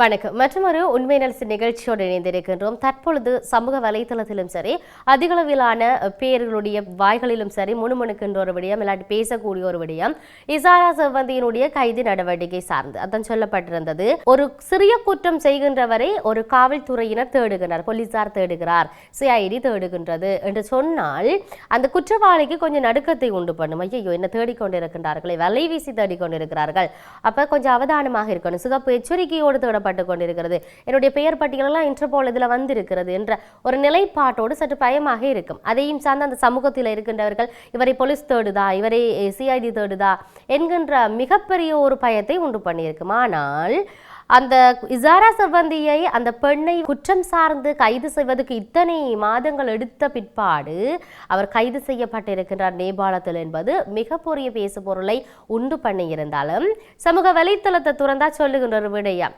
வணக்கம். மற்றொரு உண்மை நலசு நிகழ்ச்சியோடு இணைந்திருக்கின்றோம். தற்பொழுது சமூக வலைத்தளத்திலும் சரி அதிகளவிலான பேர்களுடைய வாய்களிலும் சரி முணுமுணுக்கின்ற ஒரு விடயம் இல்லாட்டி பேசக்கூடிய ஒரு விடயம் இசாரா செவ்வந்தியினுடைய கைது நடவடிக்கை சார்ந்து அதான் சொல்லப்பட்டிருந்தது. ஒரு சிறிய குற்றம் செய்கின்றவரை ஒரு காவல்துறையினர் தேடுகின்றார் போலீசார் தேடுகிறார் சிஐடி தேடுகின்றது என்று சொன்னால் அந்த குற்றவாளிக்கு கொஞ்சம் நடுக்கத்தை உண்டு பண்ணும். ஐயோ என்ன தேடிக்கொண்டிருக்கின்றார்களே வலை வீசி தேடிக்கொண்டிருக்கிறார்கள். அப்ப கொஞ்சம் அவதானமாக இருக்கணும். சிகப்பு எச்சரிக்கையோடு தேடப்பட்டு கொண்டிருக்கிறது. என்னுடைய பெயர் பட்டியலெல்லாம் இன்டர்போல் இதில் வந்திருக்கிறது என்ற ஒரு நிலைப்பாட்டோடு சற்று பயமாக இருக்கும். அதையும் சார்ந்த அந்த சமூகத்தில் இருக்கின்றவர்கள் இவரை போலீஸ் தேடுதா? இவரை சிஐடி தேடுதா? என்கின்ற மிகப்பெரிய ஒரு பயத்தை உண்டு பண்ணியிருக்கும். ஆனால் அந்த இசாரா செவ்வந்தியை அந்த பெண்ணை குற்றம் சார்ந்து கைது செய்வதற்கு இத்தனை மாதங்கள் எடுத்த பிற்பாடு அவர் கைது செய்யப்பட்டிருக்கின்றார் நேபாளத்தில் என்பது மிகப்பெரிய பேசு பொருளை உண்டு பண்ணியிருந்தாலும் சமூக வலைத்தளத்தை துறந்தா சொல்லுகின்ற ஒரு விடயம்.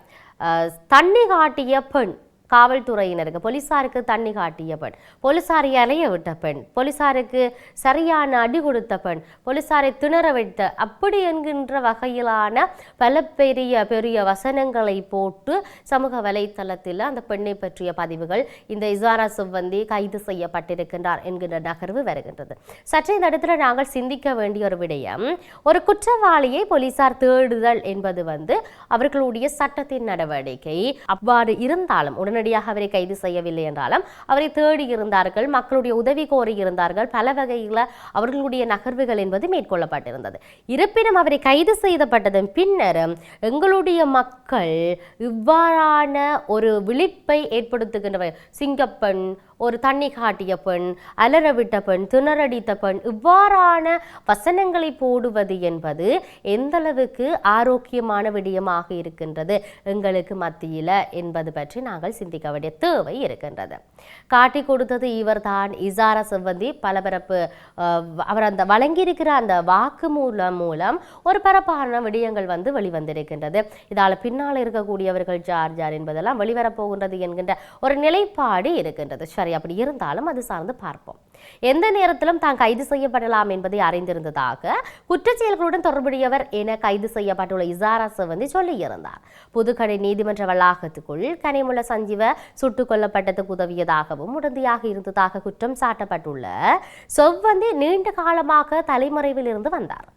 தண்ணி காட்டிய பெண். காவல்துறையினருக்கு போலீசாருக்கு தண்ணி காட்டிய பெண் போலீசாரை அலைய விட்ட பெண் போலீசாருக்கு சரியான அடி கொடுத்த பெண் போலீசாரை திணற வைத்த அப்படி என்கின்ற வகையிலான பல பெரிய பெரிய வசனங்களை போட்டு சமூக வலைத்தளத்தில் அந்த பெண்ணை பற்றிய பதிவுகள் இந்த இசாரா சுவந்தி கைது செய்யப்பட்டிருக்கின்றார் என்கின்ற நகர்வு வருகின்றது. சற்றே இந்த இடத்துல நாங்கள் சிந்திக்க வேண்டிய ஒரு விடயம் ஒரு குற்றவாளியை போலீசார் தேடுதல் என்பது வந்து அவர்களுடைய சட்டத்தின் நடவடிக்கை அவ்வாறு இருந்தாலும் உடனடியாக அவரை கைது செய்யவில்லை என்றாலும் அவரை தேடி இருந்தார்கள் மக்களுடைய உதவி கோரி இருந்தார்கள். பல வகையில் அவர்களுடைய நகர்வுகள் என்பது மேற்கொள்ளப்பட்டிருந்தது. இருப்பினும் அவரை கைது செய்தப்பட்டதன் பின்னரும் எங்களுடைய மக்கள் இவ்வாறான ஒரு விழிப்பை ஏற்படுத்துகின்றவர் சிங்கப்பெண் ஒரு தண்ணி காட்டிய பெண் அலறவிட்ட பெண் திணறடித்த பெண் இவ்வாறான வசனங்களை போடுவது என்பது எந்த அளவுக்கு ஆரோக்கியமான விடயமாக இருக்கின்றது எங்களுக்கு மத்தியில் என்பது பற்றி நாங்கள் சிந்திக்க வேண்டிய தேவை இருக்கின்றது. காட்டி கொடுத்தது இவர்தான். இசாரா செவ்வந்தி பலபரப்பு அவர் அந்த வழங்கியிருக்கிற அந்த வாக்கு மூலம் மூலம் ஒரு பரப்பான விடயங்கள் வந்து வெளிவந்திருக்கின்றது. இதால் பின்னால் இருக்கக்கூடியவர்கள் ஜார் ஜார் என்பதெல்லாம் வெளிவரப்போகின்றது என்கின்ற ஒரு நிலைப்பாடு இருக்கின்றது. சரி அப்படி இருந்தாலும் அது சார்ந்து பார்ப்போம். எந்த நேரத்திலும் தான் கைது செய்யப்படலாம் என்பதை அறிந்திருந்ததாக குற்றச்செயல்களுடன் தொடர்புடையவர் என கைது செய்யப்பட்டுள்ள இசாரா செவந்தி சொல்லியிருந்தார். புதுக்கடை நீதிமன்ற வளாகத்துக்குள் கனிமுள்ள சஞ்சீவ சுட்டுக் கொல்லப்பட்டதுக்கு உதவியதாகவும் உடந்தையாக இருந்ததாக குற்றம் சாட்டப்பட்டுள்ள செவ்வந்தி நீண்ட காலமாக தலைமறைவில் இருந்து வந்தார்.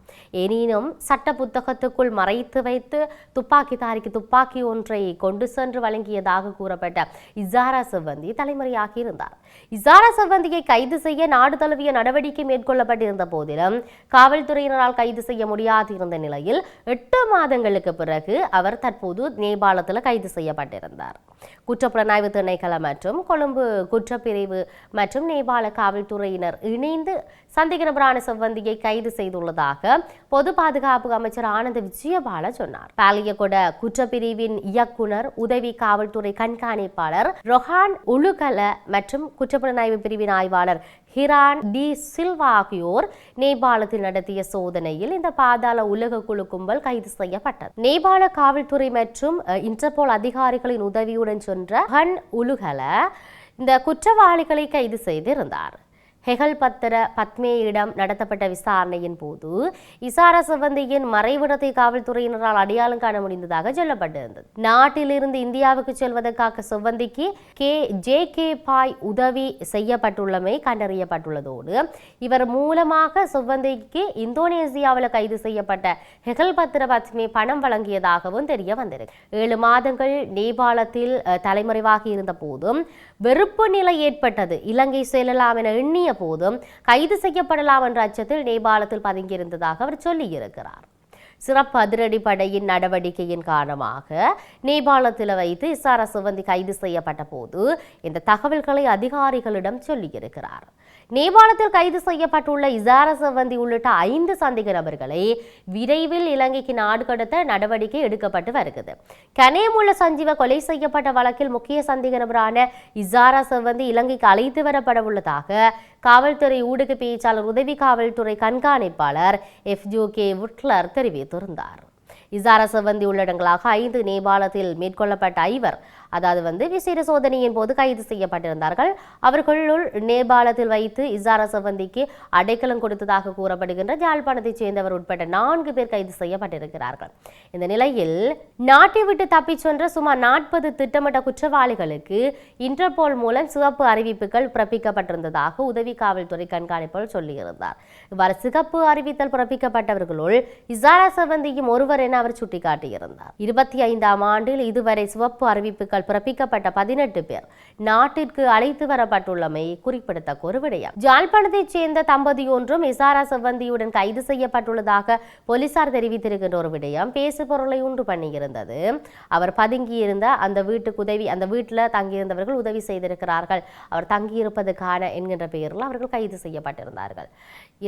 எனினும் சட்ட புத்தகத்துக்குள் மறைத்து வைத்து துப்பாக்கிதாரிக்கு துப்பாக்கி ஒன்றை கொண்டு சென்று வழங்கியதாக கூறப்பட்ட இசாரா செவ்வந்தி தலைமறையாகி இருந்தார். இசாரா செவ்வந்தியை கைது செய்ய நாடு தழுவிய நடவடிக்கை மேற்கொள்ளப்பட்டிருந்த போதிலும் காவல்துறையினரால் கைது செய்ய முடியாது இருந்த நிலையில் எட்டு மாதங்களுக்கு பிறகு அவர் தற்போது நேபாளத்தில் கைது செய்யப்பட்டிருந்தார். குற்றப்புலனாய்வு திணைக்களம் மற்றும் கொழும்பு குற்றப்பிரிவு மற்றும் நேபாள காவல்துறையினர் இணைந்து சந்தேக நபரான செவ்வந்தியை கைது செய்துள்ளதாக பொது பாதுகாப்பு அமைச்சர் ஆனந்த விஜயபால சொன்னார். பாலியகொட குற்றப்பிரிவின் இயக்குனர் உதவி காவல்துறை கண்காணிப்பாளர் ரொஹான் உலுகல மற்றும் குற்றப்புலனாய்வு பிரிவின் ஆய்வாளர் ஹிரான் டி சில்வா ஆகியோர் நேபாளத்தில் நடத்திய சோதனையில் இந்த பாதாள உலக குழு கும்பல் கைது செய்யப்பட்டது. நேபாள காவல்துறை மற்றும் இன்டர்போல் அதிகாரிகளின் உதவியுடன் சென்ற ஹன் உலுகல இந்த குற்றவாளிகளை கைது செய்திருந்தார். ஹெகல் பத்திர பத்மேயிடம் நடத்தப்பட்ட விசாரணையின் போது இசாரா சிவந்தியின் மறைவிடத்தை காவல்துறையினரால் அடையாளம் காண முடிந்ததாக சொல்லப்பட்டிருந்தது. நாட்டிலிருந்து இந்தியாவுக்கு செல்வதற்காக செவ்வந்திக்கு கே ஜே கே பாய் உதவி செய்யப்பட்டுள்ளமை கண்டறியப்பட்டுள்ளதோடு இவர் மூலமாக செவ்வந்திக்கு இந்தோனேசியாவில் கைது செய்யப்பட்ட ஹெகல் பத்திர பத்மே பணம் வழங்கியதாகவும் தெரிய வந்திருக்கு. ஏழு மாதங்கள் நேபாளத்தில் தலைமறைவாகி இருந்த போதும் வெறுப்பு நிலை ஏற்பட்டது. இலங்கை செல்லலாம் என எண்ணிய போதும் கைது செய்யப்படலாம் என்ற அச்சத்தில் நேபாளத்தில் பதுங்கியிருந்ததாக அவர் சொல்லியிருக்கிறார். சிறப்பு அதிரடி படையின் நடவடிக்கையின் காரணமாக நேபாளத்தில் வைத்து இசாரா சுவந்தி கைது செய்யப்பட்ட போது இந்த தகவல்களை அதிகாரிகளிடம் சொல்லியிருக்கிறார். நேபாளத்தில் கைது செய்யப்பட்டுள்ள இசார செவந்தி உள்ளிட்ட ஐந்து சந்தேக நபர்களை விரைவில் இலங்கைக்கு நாடு கடத்த நடவடிக்கை எடுக்கப்பட்டு வருகிறது. கனேமுள்ள சஞ்சீவ கொலை செய்யப்பட்ட வழக்கில் முக்கிய சந்தேக நபரான இசாரா செவந்தி இலங்கைக்கு அழைத்து வரப்பட உள்ளதாக காவல்துறை ஊடக பேச்சாளர் உதவி காவல்துறை கண்காணிப்பாளர் எஃப் கே உட்லர் தெரிவித்திருந்தார். இசார செவந்தி உள்ளடங்களாக ஐந்து நேபாளத்தில் மேற்கொள்ளப்பட்ட ஐவர் அதாவது வந்து விசேட சோதனையின் போது கைது செய்யப்பட்டிருந்தார்கள். அவர்களுள் நேபாளத்தில் வைத்து இசார செவந்திக்கு அடைக்கலம் கொடுத்ததாக கூறப்படுகின்ற யாழ்ப்பாணத்தைச் சேர்ந்தவர் உட்பட்ட நான்கு பேர் கைது செய்யப்பட்டிருக்கிறார்கள். இந்த நிலையில் நாட்டை விட்டு தப்பிச் சென்ற சுமார் நாற்பது திட்டமிட்ட குற்றவாளிகளுக்கு இன்டர்போல் மூலம் சிவப்பு அறிவிப்புகள் பிறப்பிக்கப்பட்டிருந்ததாக உதவி காவல்துறை கண்காணிப்பாளர் சொல்லியிருந்தார். இவ்வாறு சிகப்பு அறிவித்தல் பிறப்பிக்கப்பட்டவர்களுள் இசாரா செவந்தியும் ஒருவர் என என அவர் சுட்டிக்காட்டியிருந்தார். இருபத்தி ஐந்தாம் ஆண்டில் இதுவரை சிவப்பு அறிவிப்புகள் பிறப்பிக்கப்பட்ட பதினெட்டு பேர் நாட்டிற்கு அழைத்து வரப்பட்டுள்ளமை குறிப்பிடத்தக்க விடயம். ஜாழ்ப்பாணத்தைச் சேர்ந்த தம்பதி ஒன்றும் இசாரா செவ்வந்தியுடன் கைது செய்யப்பட்டுள்ளதாக போலீசார் தெரிவித்திருக்கின்ற ஒரு விடயம் பேசு பொருளை உண்டு பண்ணியிருந்தது. அவர் பதுங்கியிருந்த அந்த வீட்டுக்கு உதவி அந்த வீட்டில் தங்கியிருந்தவர்கள் உதவி செய்திருக்கிறார்கள். அவர் தங்கியிருப்பதற்கான என்கின்ற பெயரில் அவர்கள் கைது செய்யப்பட்டிருந்தார்கள்.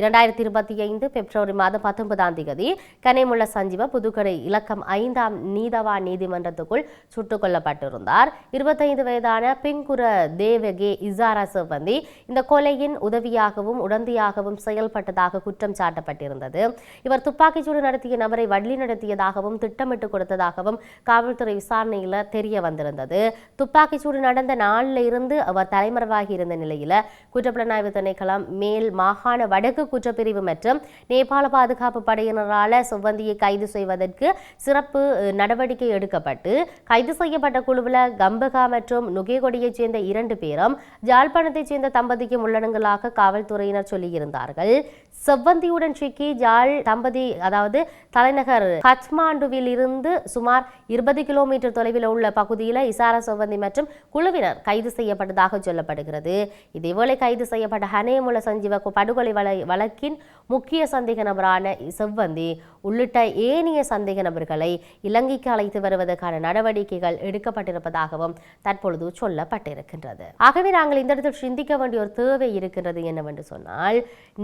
இரண்டாயிரத்தி இருபத்தி ஐந்து பிப்ரவரி மாதம் பத்தொன்பதாம் தேதி கனைமுள்ள சஞ்சீவ புதுக்கடை இலக்கம் ஐந்தாம் நீதவா நீதிமன்றத்துக்குள் சுட்டுக் கொல்லப்பட்டிருந்தார். இருபத்தைந்து வயதான பிங்குர தேவகே இசாரா சிவந்தி இந்த கொலையின் உதவியாகவும் உடந்தையாகவும் செயல்பட்டதாக குற்றம் சாட்டப்பட்டிருந்தது. இவர் துப்பாக்கிச்சூடு நடத்திய நபரை வள்ளி நடத்தியதாகவும் திட்டமிட்டு கொடுத்ததாகவும் காவல்துறை விசாரணையில் தெரிய வந்திருந்தது. துப்பாக்கிச்சூடு நடந்த நாளில் இருந்து அவர் தலைமறைவாகி இருந்த நிலையில் குற்றப்புலனாய்வு திணைக்களம் மேல் மாகாண வடக்கு குற்றப்பிரிவு மற்றும் நேபாள பாதுகாப்பு படையினரால் சிவந்தியை கைது செய்வதற்கு சிறப்பு நடவடிக்கை எடுக்கப்பட்டு கைது செய்யப்பட்ட குழுவில் கம்பகா மற்றும் நுகேகொடியைச் சேர்ந்த இரண்டு பேரும் ஜாழ்ப்பாணத்தைச் சேர்ந்த தம்பதிக்கும் உள்ளடங்கலாக காவல்துறையினர் சொல்லியிருந்தார்கள். செவ்வந்தியுடன் சிக்கி ஜாழ் தம்பதி அதாவது தலைநகர் கத்மாண்டுவில் இருந்து சுமார் இருபது கிலோமீட்டர் தொலைவில் உள்ள பகுதியில் இசாரா செவ்வந்தி மற்றும் குழுவினர் கைது செய்யப்பட்டதாக சொல்லப்படுகிறது. இதேவேளை கைது செய்யப்பட்ட ஹனேமுல சஞ்சீவ படுகொலை வழக்கின் முக்கிய சந்தேக நபரான செவ்வந்தி உள்ளிட்ட ஏனைய சந்தேக நபர்களை இலங்கைக்கு அழைத்து வருவதற்கான நடவடிக்கைகள் எடுக்கப்பட்டிருப்பதாகவும் தற்பொழுது சொல்லப்பட்டிருக்கின்றது. ஆகவே நாங்கள் இந்த இடத்தில் சிந்திக்க வேண்டிய ஒரு தேவை இருக்கின்றது என்னவென்று சொன்னால்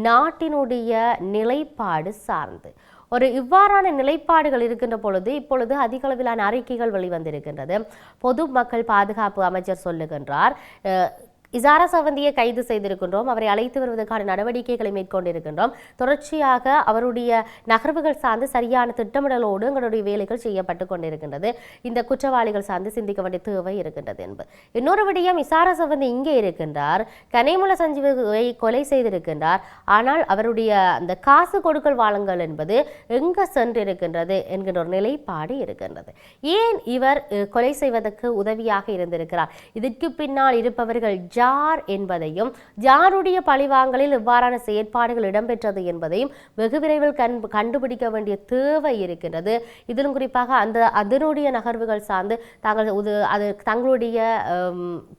நாட்டின் மக்களுடைய நிலைப்பாடு சார்ந்து. ஒரு இவ்வாறான நிலைப்பாடுகள் இருக்கின்ற பொழுது இப்பொழுது அதிக அளவிலான அறிக்கைகள் வெளிவந்திருக்கின்றது. பொதுமக்கள் பாதுகாப்பு அமைச்சர் சொல்லுகின்றார் அஹ், இசாரா சவந்தியை கைது செய்திருக்கின்றோம். அவரை அழைத்து வருவதற்கான நடவடிக்கைகளை மேற்கொண்டிருக்கின்றோம். தொடர்ச்சியாக அவருடைய நகர்வுகள் சார்ந்து சரியான திட்டமிடலோடு எங்களுடைய வேலைகள் செய்யப்பட்டு கொண்டிருக்கின்றது. இந்த குற்றவாளிகள் சார்ந்து சிந்திக்க வேண்டிய தேவை இருக்கின்றது என்பது. இன்னொரு விடயம் இசாரா சவந்தி இங்கே இருக்கின்றார். கனைமுல சஞ்சீவை கொலை செய்திருக்கின்றார். ஆனால் அவருடைய அந்த காசு கொடுக்கல் வாழங்கள் என்பது எங்க சென்றிருக்கின்றது என்கின்ற ஒரு நிலைப்பாடு இருக்கின்றது. ஏன் இவர் கொலை செய்வதற்கு உதவியாக இருந்திருக்கிறார்? இதற்கு பின்னால் இருப்பவர்கள் யார் என்பதையும் யாருடைய பழிவாங்கலில் இவ்வாறான செயற்பாடுகள் இடம்பெற்றது என்பதையும் வெகு விரைவில் கண் கண்டுபிடிக்க வேண்டிய தேவை இருக்கின்றது. இதிலும் குறிப்பாக அந்த அதனுடைய நகர்வுகள் சார்ந்து தாங்கள் அது தங்களுடைய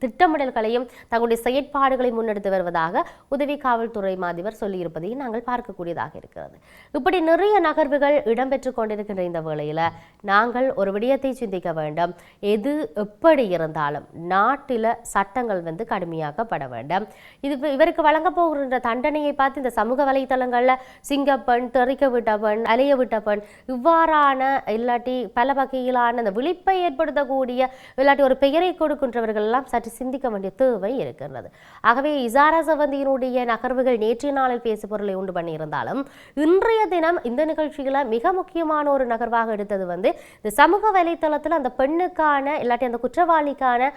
திட்டமிடல்களையும் தங்களுடைய செயற்பாடுகளை முன்னெடுத்து வருவதாக உதவி காவல்துறை மாதிவர் சொல்லியிருப்பதையும் நாங்கள் பார்க்கக்கூடியதாக இருக்கிறது. இப்படி நிறைய நகர்வுகள் இடம்பெற்று கொண்டிருக்கின்ற இந்த வேளையில் நாங்கள் ஒரு விடயத்தை சிந்திக்க வேண்டும். எது எப்படி இருந்தாலும் நாட்டில் சட்டங்கள் வந்து கடுமையாக்கப்பட வேண்டும். இது இவருக்கு வழங்க போகின்ற தண்டனையை பார்த்து இந்த சமூக வலைத்தளங்கள்ல சிங்கப்பெண் தெறிக்க விட்ட பெண் அலைய விட்ட பெண் இவ்வாறான இல்லாட்டி பல வகையிலான அந்த விழிப்பை ஏற்படுத்தக்கூடிய இல்லாட்டி ஒரு பெயரை கொடுக்கின்றவர்கள் எல்லாம் சற்று சிந்திக்க வேண்டிய தேவை இருக்கின்றது. ஆகவே இசாரா சவந்தியினுடைய நகர்வுகள் நேற்றைய நாளில் பேசு பொருளை உண்டு பண்ணியிருந்தாலும் இன்றைய தினம் இந்த நிகழ்ச்சியில மிக முக்கியமான ஒரு நகர்வாக எடுத்தது வந்து இந்த சமூக வலைத்தளத்தில் அந்த பெண்ணுக்கான இல்லாட்டி அந்த குற்றவாளிக்கான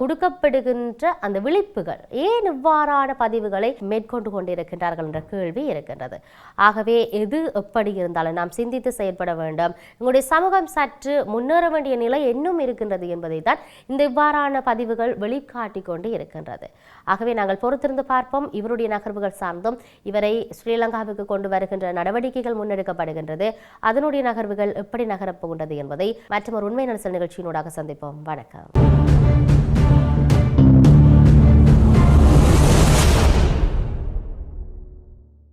கொடுக்கப்படுகின்ற அந்த விழிப்புகள் ஏன் இவ்வாறான பதிவுகளை மேற்கொண்டு கொண்டிருக்கின்றார்கள் என்ற கேள்வி இருக்கின்றது. ஆகவே எது எப்படி இருந்தாலும் நாம் சிந்தித்து செயல்பட வேண்டும். எங்களுடைய சமூகம் சற்று முன்னேற வேண்டிய நிலை இன்னும் இருக்கின்றது என்பதை தான் இந்த இவ்வாறான பதிவுகள் வெளிக்காட்டி கொண்டு இருக்கின்றது. ஆகவே நாங்கள் பொறுத்திருந்து பார்ப்போம். இவருடைய நகர்வுகள் சார்ந்தும் இவரை ஸ்ரீலங்காவுக்கு கொண்டு வருகின்ற நடவடிக்கைகள் முன்னெடுக்கப்படுகின்றது. அதனுடைய நகர்வுகள் எப்படி நகரப்போகின்றது என்பதை மற்றும் ஒரு உண்மை நலசல் நிகழ்ச்சியினூடாக சந்திப்போம். வணக்கம்.